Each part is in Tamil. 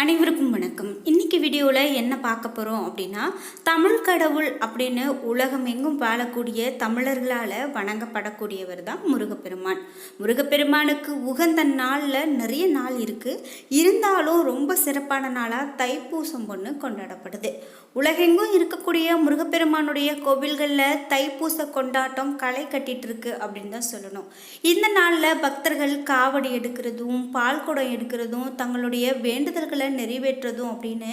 அனைவருக்கும் வணக்கம். இன்னைக்கு வீடியோவில் என்ன பார்க்க போகிறோம் அப்படின்னா தமிழ் கடவுள் அப்படின்னு உலகம் எங்கும் வாழக்கூடிய தமிழர்களால் வணங்கப்படக்கூடியவர் தான் முருகப்பெருமான். முருகப்பெருமானுக்கு உகந்த நாளில் நிறைய நாள் இருக்குது இருந்தாலும் ரொம்ப சிறப்பான நாளாக தைப்பூசம் ஒன்று கொண்டாடப்படுது. உலகெங்கும் இருக்கக்கூடிய முருகப்பெருமானுடைய கோவில்களில் தைப்பூச கொண்டாட்டம் களை கட்டிட்டுருக்கு அப்படின்னு தான் சொல்லணும். இந்த நாளில் பக்தர்கள் காவடி எடுக்கிறதும் பால் குடம் எடுக்கிறதும் தங்களுடைய வேண்டுதல்களை நிறைவேற்றதும் அப்படின்னு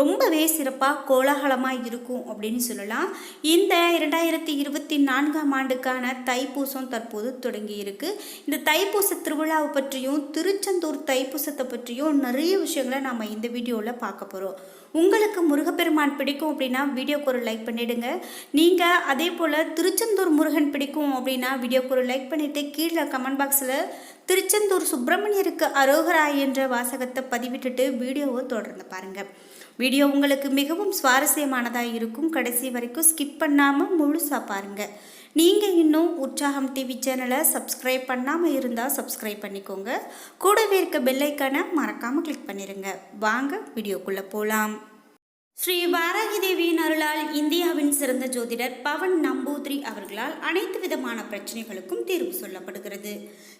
ரொம்பவே சிறப்பாக கோலாகலமாக இருக்கும் அப்படின்னு சொல்லலாம். இந்த இரண்டாயிரத்தி இருபத்தி நான்காம் ஆண்டுக்கான தைப்பூசம் தற்போது தொடங்கியிருக்கு. இந்த தைப்பூச திருவிழாவை பற்றியும் திருச்செந்தூர் தைப்பூசத்தை பற்றியும் நிறைய விஷயங்களை நம்ம இந்த வீடியோவில் பார்க்க போகிறோம் உங்களுக்கு முருகப்பெருமான் பிடிக்கும் அப்படின்னா வீடியோக்கு ஒரு லைக் பண்ணிவிடுங்க நீங்கள் அதே போல் திருச்செந்தூர் முருகன் பிடிக்கும் அப்படின்னா வீடியோக்கு ஒரு லைக் பண்ணிவிட்டு கீழே கமெண்ட் பாக்ஸில் திருச்செந்தூர் சுப்பிரமணியருக்கு அரோகரா என்ற வாசகத்தை பதிவிட்டுட்டு வீடியோவை தொடர்ந்து பாருங்கள் வீடியோ உங்களுக்கு மிகவும் சுவாரஸ்யமானதாக இருக்கும். கடைசி வரைக்கும் ஸ்கிப் பண்ணாமல் முழுசாக பாருங்கள் நீங்கள் இன்னும் உற்சாகம் டிவி சேனலை சப்ஸ்கிரைப் பண்ணாமல் இருந்தால் சப்ஸ்கிரைப் பண்ணிக்கோங்க. கூடவே இருக்க பெல்லைக்கான மறக்காமல் கிளிக் பண்ணிடுங்க வாங்க வீடியோக்குள்ளே போகலாம் ஸ்ரீ வாராகி தேவியின் அருளால் இந்தியாவின் சிறந்த ஜோதிடர் பவன் நம்பூத்ரி அவர்களால் அனைத்து விதமான பிரச்சனைகளுக்கும் தீர்வு சொல்லப்படுகிறது.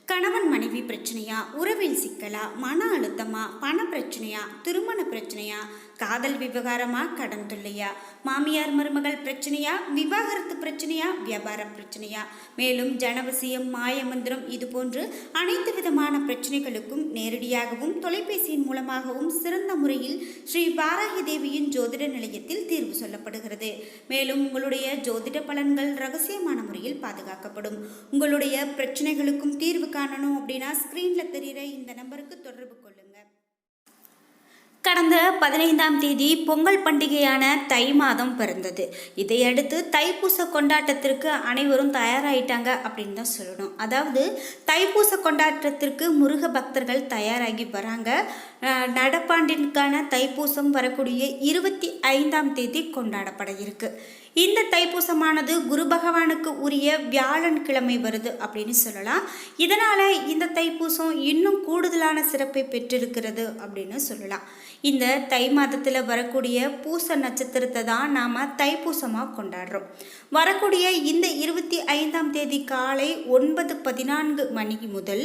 கணவன் மனைவி பிரச்சனையா உறவில் சிக்கலா மன அழுத்தமா பண பிரச்சனையா திருமண பிரச்சனையா காதல் விவகாரமா? கடன் தொல்லையா? மாமியார் மருமகள் பிரச்சனையா? விவாகரத்து பிரச்சனையா? வியாபார பிரச்சனையா? மேலும் ஜனவசியம் மாயமந்திரம் இது போன்று அனைத்து விதமான பிரச்சனைகளுக்கும் நேரடியாகவும் தொலைபேசியின் மூலமாகவும் சிறந்த முறையில் ஸ்ரீ பாராகி தேவியின் ஜோதிட நிலையத்தில் தீர்வு சொல்லப்படுகிறது. மேலும் உங்களுடைய ஜோதிட பலன்கள் ரகசியமான முறையில் பாதுகாக்கப்படும். உங்களுடைய பிரச்சனைகளுக்கும் தீர்வு காணணும் அப்படின்னா ஸ்க்ரீனில் தெரிகிற இந்த நம்பருக்கு தொடர்பு கடந்த பதினைந்தாம் தேதி பொங்கல் பண்டிகையான தை மாதம் பிறந்தது. இதையடுத்து தைப்பூச கொண்டாட்டத்திற்கு அனைவரும் தயாராகிட்டாங்க அப்படின்னு தான் சொல்லணும். அதாவது தைப்பூச கொண்டாட்டத்திற்கு முருக பக்தர்கள் தயாராகி வராங்க. நடப்பாண்டிற்கான தைப்பூசம் வரக்கூடிய இருபத்தி ஐந்தாம் தேதி கொண்டாடப்பட இருக்குது இந்த தைப்பூசமானது குரு பகவானுக்கு உரிய வியாழன் கிழமை வருது அப்படின்னு சொல்லலாம். இதனால் இந்த தைப்பூசம் இன்னும் கூடுதலான சிறப்பை பெற்றிருக்கிறது அப்படின்னு சொல்லலாம். இந்த தை மாதத்தில் வரக்கூடிய பூச நட்சத்திரத்தை தான் நாம் தைப்பூசமாக கொண்டாடுறோம். வரக்கூடிய இந்த இருபத்தி ஐந்தாம் தேதி காலை ஒன்பது பதினான்கு மணி முதல்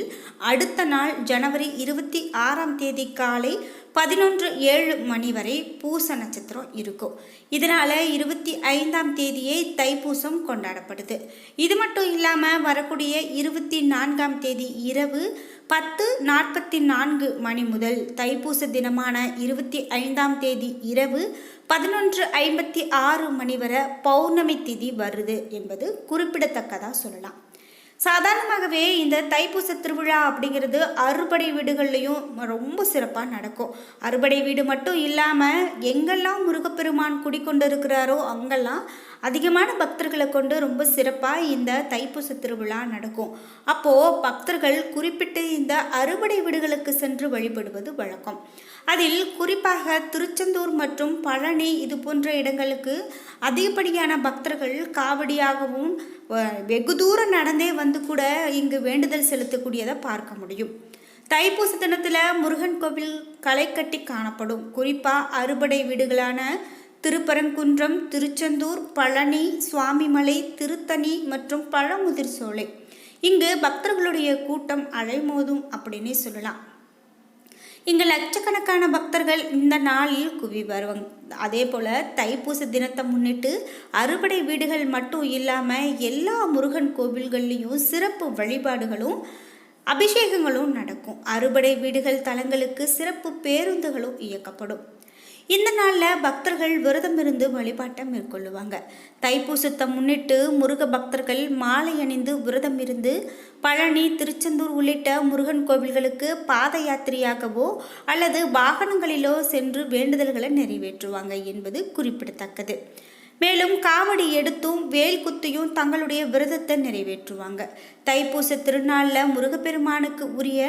அடுத்த நாள் ஜனவரி இருபத்தி ஆறாம் தேதி காலை பதினொன்று ஏழு மணி வரை பூச நட்சத்திரம் இருக்கும். இதனால் இருபத்தி ஐந்தாம் தேதியே தைப்பூசம் கொண்டாடப்படுது. இது மட்டும் இல்லாமல் வரக்கூடிய இருபத்தி நான்காம் தேதி இரவு பத்து நாற்பத்தி நான்கு மணி முதல் தைப்பூச தினமான இருபத்தி ஐந்தாம் தேதி இரவு பதினொன்று ஐம்பத்தி ஆறு மணி வரை பௌர்ணமி திதி வருது என்பது குறிப்பிடத்தக்கதாக சொல்லலாம். சாதாரணமாகவே இந்த தைப்பூச திருவிழா அப்படிங்கிறது அறுபடை வீடுகள்லையும் ரொம்ப சிறப்பாக நடக்கும். அறுபடை வீடு மட்டும் இல்லாமல் எங்கெல்லாம் முருகப்பெருமான் குடிக்கொண்டு இருக்கிறாரோ அங்கெல்லாம் அதிகமான பக்தர்களை கொண்டு ரொம்ப சிறப்பாக இந்த தைப்பூச திருவிழா நடக்கும். அப்போது பக்தர்கள் குறிப்பிட்டு இந்த அறுபடை வீடுகளுக்கு சென்று வழிபடுவது வழக்கம். அதில் குறிப்பாக திருச்செந்தூர் மற்றும் பழனி இது போன்ற இடங்களுக்கு அதிகப்படியான பக்தர்கள் காவடியாகவும் வெகு தூரம் நடந்தே வந்து கூட இங்கு வேண்டுதல் செலுத்தக்கூடியதை பார்க்க முடியும். தைப்பூச தினத்தில் முருகன் கோவில் களை கட்டி காணப்படும். குறிப்பாக அறுபடை வீடுகளான திருப்பரங்குன்றம் திருச்செந்தூர் பழனி சுவாமிமலை திருத்தணி மற்றும் பழமுதிர் சோலை. இங்கு பக்தர்களுடைய கூட்டம் அலைமோதும் அப்படின்னே சொல்லலாம். இங்கு லட்சக்கணக்கான பக்தர்கள் இந்த நாளில் குவி வருவாங்க. அதே போல் தைப்பூச தினத்தை முன்னிட்டு அறுபடை வீடுகள் மட்டும் இல்லாமல் எல்லா முருகன் கோவில்கள்லேயும் சிறப்பு வழிபாடுகளும் அபிஷேகங்களும் நடக்கும். அறுபடை வீடுகள் தலங்களுக்கு சிறப்பு பேருந்துகளும் இயக்கப்படும். இந்த நாளில் பக்தர்கள் விரதம் இருந்து வழிபாட்டை மேற்கொள்ளுவாங்க. தைப்பூசத்தை முன்னிட்டு முருக பக்தர்கள் மாலை அணிந்து விரதம் இருந்து பழனி திருச்செந்தூர் உள்ளிட்ட முருகன் கோவில்களுக்கு பாத யாத்திரையாகவோ அல்லது வாகனங்களிலோ சென்று வேண்டுதல்களை நிறைவேற்றுவாங்க என்பது குறிப்பிடத்தக்கது. மேலும் காவடி எடுத்தும் வேல் குத்தியும் தங்களுடைய விரதத்தை நிறைவேற்றுவாங்க. தைப்பூச திருநாளில் முருகப்பெருமானுக்கு உரிய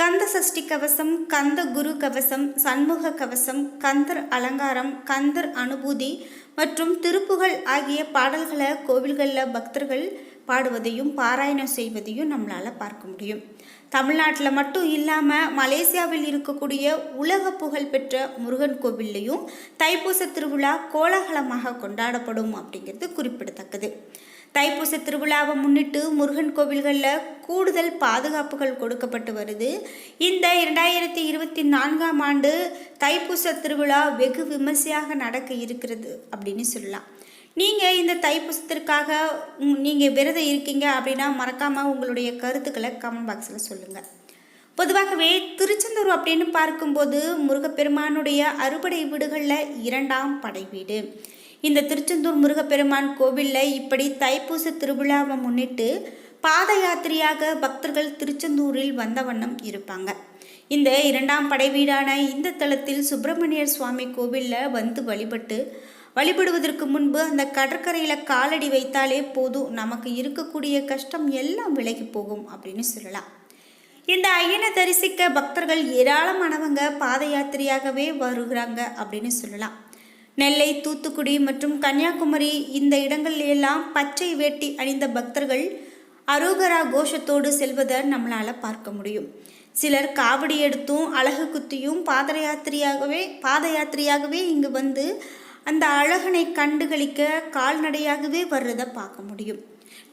கந்த சஷ்டி கவசம் கந்த குரு கவசம் சண்முக கவசம் கந்தர் அலங்காரம் கந்தர் அனுபூதி மற்றும் திருப்புகழ் ஆகிய பாடல்களை கோவில்களில் பக்தர்கள் பாடுவதையும் பாராயணம் செய்வதையும் நம்மளால் பார்க்க முடியும். தமிழ்நாட்டில் மட்டும் இல்லாமல் மலேசியாவில் இருக்கக்கூடிய உலக புகழ்பெற்ற முருகன் கோவில்லையும் தைப்பூச திருவிழா கோலாகலமாக கொண்டாடப்படும் அப்படிங்கிறது குறிப்பிடத்தக்கது. தைப்பூச திருவிழாவை முன்னிட்டு முருகன் கோவில்களில் கூடுதல் பாதுகாப்புகள் கொடுக்கப்பட்டு வருது. இந்த இரண்டாயிரத்தி இருபத்தி நான்காம் ஆண்டு தைப்பூச திருவிழா வெகு விமர்சையாக நடக்க இருக்கிறது அப்படின்னு சொல்லலாம். நீங்கள் இந்த தைப்பூசத்திற்காக நீங்கள் விரதம் இருக்கீங்க அப்படின்னா மறக்காமல் உங்களுடைய கருத்துக்களை கமெண்ட் பாக்ஸில் சொல்லுங்கள் பொதுவாகவே திருச்செந்தூர் அப்படின்னு பார்க்கும்போது முருகப்பெருமானுடைய அறுபடை வீடுகளில் இரண்டாம் படை வீடு. இந்த திருச்செந்தூர் முருகப்பெருமான் கோவிலில் இப்படி தைப்பூச திருவிழாவை முன்னிட்டு பாத யாத்திரையாக பக்தர்கள் திருச்செந்தூரில் வந்த வண்ணம் இருப்பாங்க. இந்த இரண்டாம் படை வீடான இந்த தளத்தில் சுப்பிரமணியர் சுவாமி கோவிலில் வந்து வழிபட்டு வழிபடுவதற்கு முன்பு அந்த கடற்கரையில் காலடி வைத்தாலே போதும் நமக்கு இருக்கக்கூடிய கஷ்டம் எல்லாம் விலகி போகும் அப்படின்னு சொல்லலாம். இந்த ஐயனை தரிசிக்க பக்தர்கள் ஏராளமானவங்க பாத யாத்திரையாகவே வருகிறாங்க அப்படின்னு சொல்லலாம். நெல்லை தூத்துக்குடி மற்றும் கன்னியாகுமரி இந்த இடங்களிலெல்லாம் பச்சை வேட்டி அணிந்த பக்தர்கள் அரோகரா கோஷத்தோடு செல்வதை நம்மளால் பார்க்க முடியும். சிலர் காவடி எடுத்தும் அழகு குத்தியும் பாத யாத்திரையாகவே பாத யாத்திரையாகவே இங்கு வந்து அந்த அழகனை கண்டுகளிக்க கால்நடையாகவே வர்றதை பார்க்க முடியும்.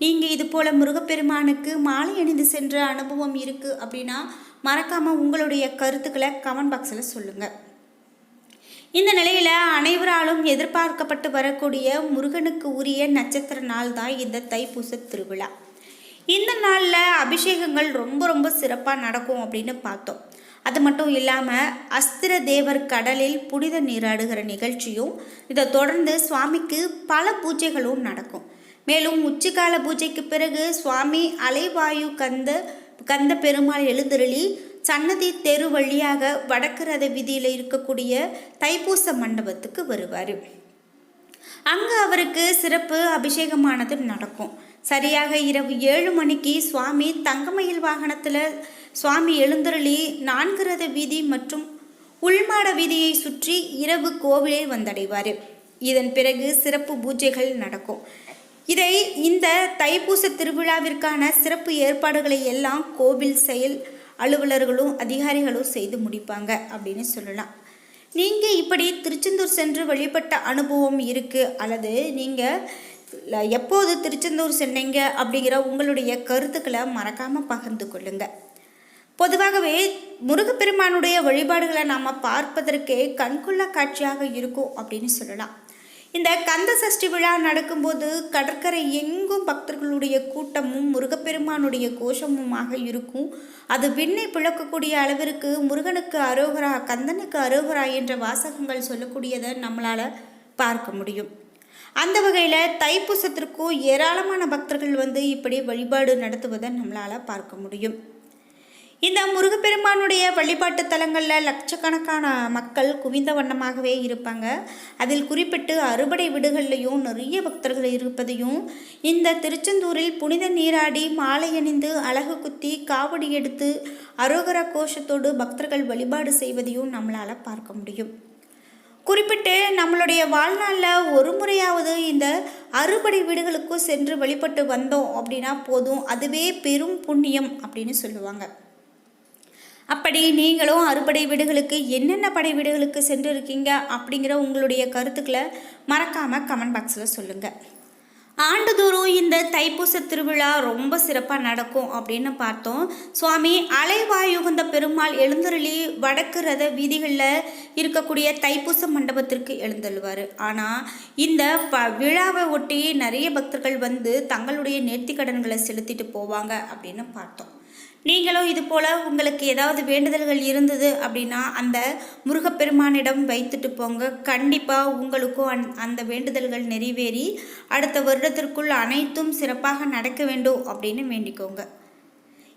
நீங்கள் இது போல் முருகப்பெருமானுக்கு மாலை அணிந்து சென்ற அனுபவம் இருக்குது அப்படின்னா மறக்காமல் உங்களுடைய கருத்துக்களை கமெண்ட் பாக்ஸில் சொல்லுங்கள் இந்த நிலையில் அனைவராலும் எதிர்பார்க்கப்பட்டு வரக்கூடிய முருகனுக்கு உரிய நட்சத்திர நாள் தான் இந்த தைப்பூச திருவிழா. இந்த நாளில் அபிஷேகங்கள் ரொம்ப ரொம்ப சிறப்பாக நடக்கும் அப்படின்னு பார்த்தோம். அது மட்டும் இல்லாமல் அஸ்திர தேவர் கடலில் புனித நீராடுகிற நிகழ்ச்சியும் இதை தொடர்ந்து சுவாமிக்கு பல பூஜைகளும் நடக்கும். மேலும் உச்சிக்கால பூஜைக்கு பிறகு சுவாமி அலைவாயு கந்த கந்த பெருமாள் எழுந்தருளி சன்னதி தெரு வழியாக வடக்கு ரத வீதியில் இருக்கக்கூடிய தைப்பூச மண்டபத்துக்கு வருவார். அங்கு அவருக்கு சிறப்பு அபிஷேகமானது நடக்கும். சரியாக இரவு ஏழு மணிக்கு சுவாமி தங்கமயில் வாகனத்தில் சுவாமி எழுந்தருளி நான்கு ரத வீதி மற்றும் உள்மாட வீதியை சுற்றி இரவு கோவிலில் வந்தடைவார். இதன் பிறகு சிறப்பு பூஜைகள் நடக்கும். இதை இந்த தைப்பூச திருவிழாவிற்கான சிறப்பு ஏற்பாடுகளை எல்லாம் கோவில் செயல் அலுவலர்களும் அதிகாரிகளும் செய்து முடிப்பாங்க அப்படின்னு சொல்லலாம். நீங்கள் இப்படி திருச்செந்தூர் சென்று வழிபட்ட அனுபவம் இருக்குது அல்லது நீங்கள் எப்போது திருச்செந்தூர் சென்னீங்க அப்படிங்கிற உங்களுடைய கருத்துக்களை மறக்காமல் பகிர்ந்து கொள்ளுங்கள் பொதுவாகவே முருகப்பெருமானுடைய வழிபாடுகளை நாம் பார்ப்பதற்கே கண்கொள்ளா காட்சியாக இருக்கும் அப்படின்னு சொல்லலாம். இந்த கந்த சஷ்டி விழா நடக்கும்போது கடற்கரை எங்கும் பக்தர்களுடைய கூட்டமும் முருகப்பெருமானுடைய கோஷமுமாக இருக்கும். அது விண்ணை பிளக்கக்கூடிய அளவிற்கு முருகனுக்கு அரோகரா கந்தனுக்கு அரோகரா என்ற வாசகங்கள் சொல்லக்கூடியதை நம்மளால் பார்க்க முடியும். அந்த வகையில் தைப்பூசத்திற்கும் ஏராளமான பக்தர்கள் வந்து இப்படி வழிபாடு நடத்துவதை நம்மளால் பார்க்க முடியும். இந்த முருகப்பெருமானுடைய வழிபாட்டு தலங்களில் லட்சக்கணக்கான மக்கள் குவிந்த வண்ணமாகவே இருப்பாங்க. அதில் குறிப்பிட்டு அறுபடை வீடுகள்லையும் நிறைய பக்தர்கள் இருப்பதையும் இந்த திருச்செந்தூரில் புனித நீராடி மாலை அணிந்து அழகு குத்தி காவடி எடுத்து அரோகர கோஷத்தோடு பக்தர்கள் வழிபாடு செய்வதையும் நம்மளால் பார்க்க முடியும். குறிப்பிட்டு நம்மளுடைய வாழ்நாளில் ஒரு முறையாவது இந்த அறுபடை வீடுகளுக்கும் சென்று வழிபட்டு வந்தோம் அப்படின்னா போதும். அதுவே பெரும் புண்ணியம் அப்படின்னு சொல்லுவாங்க. அப்படி நீங்களும் அறுபடை வீடுகளுக்கு என்னென்ன படை வீடுகளுக்கு சென்று இருக்கீங்க அப்படிங்கிற உங்களுடைய கருத்துக்களை மறக்காமல் கமெண்ட் பாக்ஸில் சொல்லுங்கள் ஆண்டுதோறும் இந்த தைப்பூச திருவிழா ரொம்ப சிறப்பாக நடக்கும் அப்படின்னு பார்த்தோம். சுவாமி அலைவாயுகந்த பெருமாள் எழுந்தருளி வடக்கு ரத வீதிகளில் இருக்கக்கூடிய தைப்பூச மண்டபத்திற்கு எழுந்தள்ளுவார். ஆனால் இந்த ப விழாவை ஒட்டி நிறைய பக்தர்கள் வந்து தங்களுடைய நேர்த்திக்கடன்களை செலுத்திட்டு போவாங்க அப்படின்னு பார்த்தோம். நீங்களும் இது போல் உங்களுக்கு ஏதாவது வேண்டுதல்கள் இருந்தது அப்படின்னா அந்த முருகப்பெருமானிடம் வைத்துட்டு போங்க. கண்டிப்பாக உங்களுக்கும் அந் அந்த வேண்டுதல்கள் நிறைவேறி அடுத்த வருடத்திற்குள் அனைத்தும் சிறப்பாக நடக்க வேண்டும் அப்படின்னு வேண்டிக்கோங்க.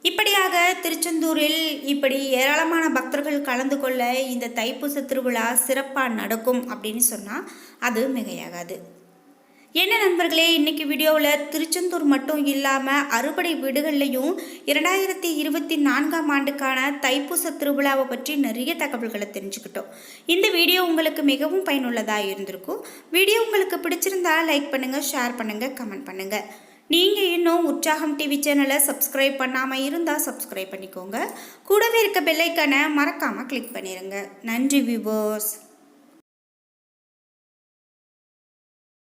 இப்படியாக திருச்செந்தூரில் இப்படி ஏராளமான பக்தர்கள் கலந்து கொள்ள இந்த தைப்பூச திருவிழா சிறப்பாக நடக்கும் அப்படின்னு சொன்னால் அது மிகையாகாது. என்ன நண்பர்களே இன்னைக்கு வீடியோவில் திருச்செந்தூர் மட்டும் இல்லாமல் அறுபடை வீடுகள்லையும் இரண்டாயிரத்தி இருபத்தி நான்காம் ஆண்டுக்கான தைப்பூச திருவிழாவை பற்றி நிறைய தகவல்களை தெரிஞ்சுக்கிட்டோம். இந்த வீடியோ உங்களுக்கு மிகவும் பயனுள்ளதாக இருந்திருக்கும். வீடியோ உங்களுக்கு பிடிச்சிருந்தா லைக் பண்ணுங்கள் ஷேர் பண்ணுங்கள் கமெண்ட் பண்ணுங்கள் நீங்கள் இன்னும் உற்சாகம் டிவி சேனலை சப்ஸ்கிரைப் பண்ணாமல் இருந்தால் சப்ஸ்கிரைப் பண்ணிக்கோங்க. கூடவே இருக்க பெல்லைக்கான மறக்காமல் கிளிக் பண்ணிடுங்க நன்றி வியூவர்ஸ்